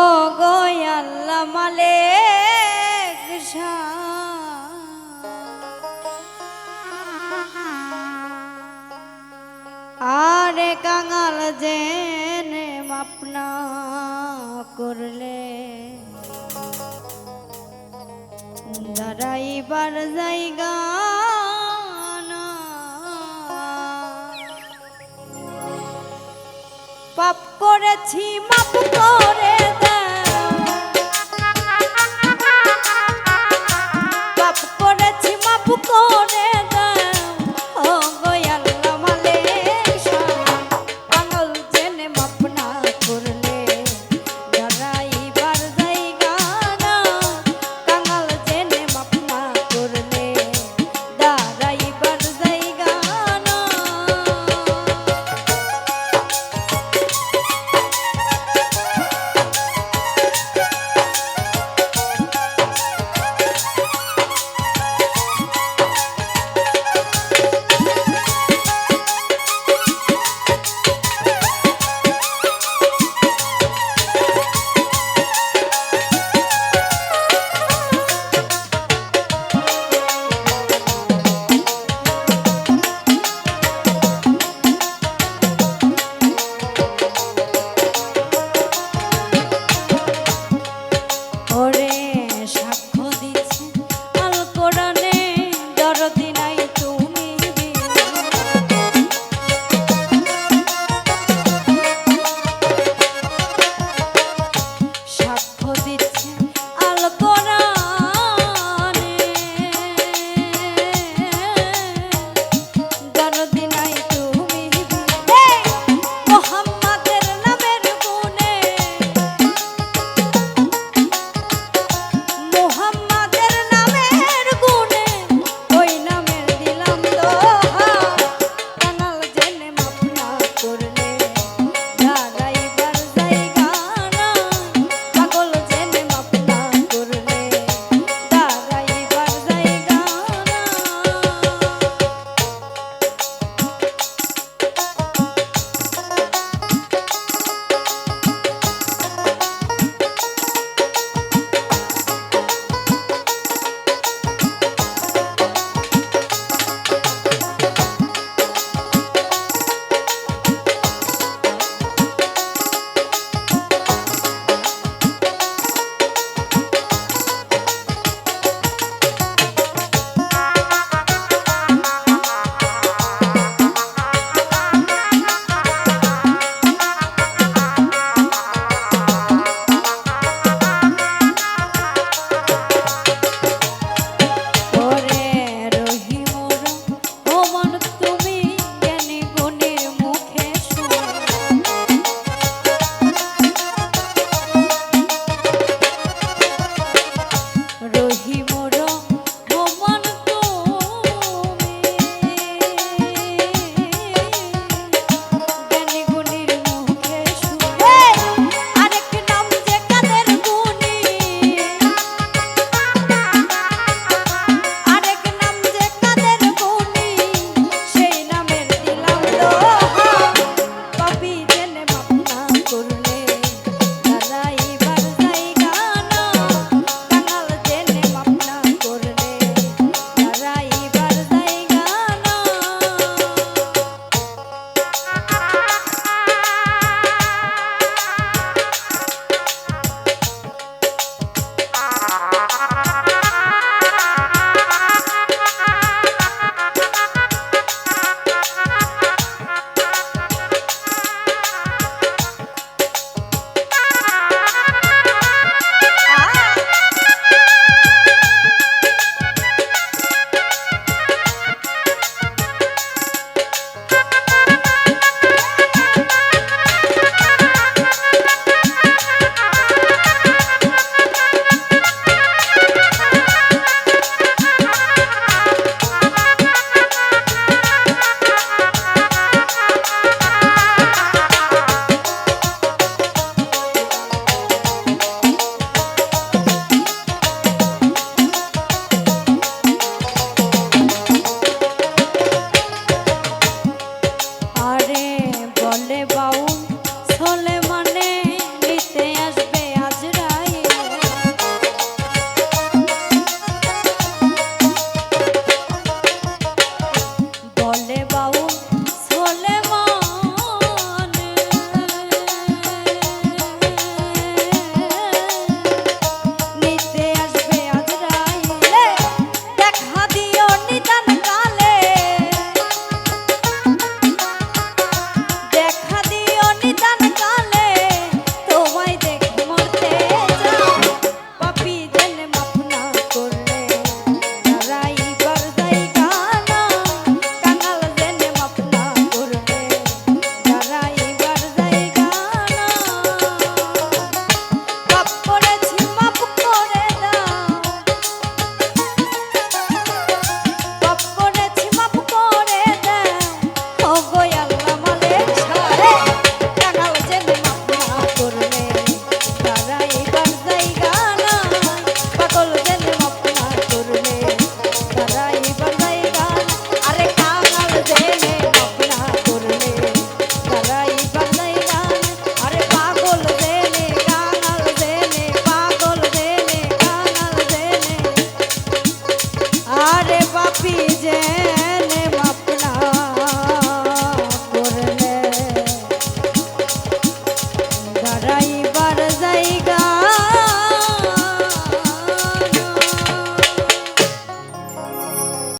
ও গো আল্লাহ মালে আরে কাঙাল জেনে মাপনা করলে। দাঁড়াইবার জায়গা পাপ করেছি মাপ করে দে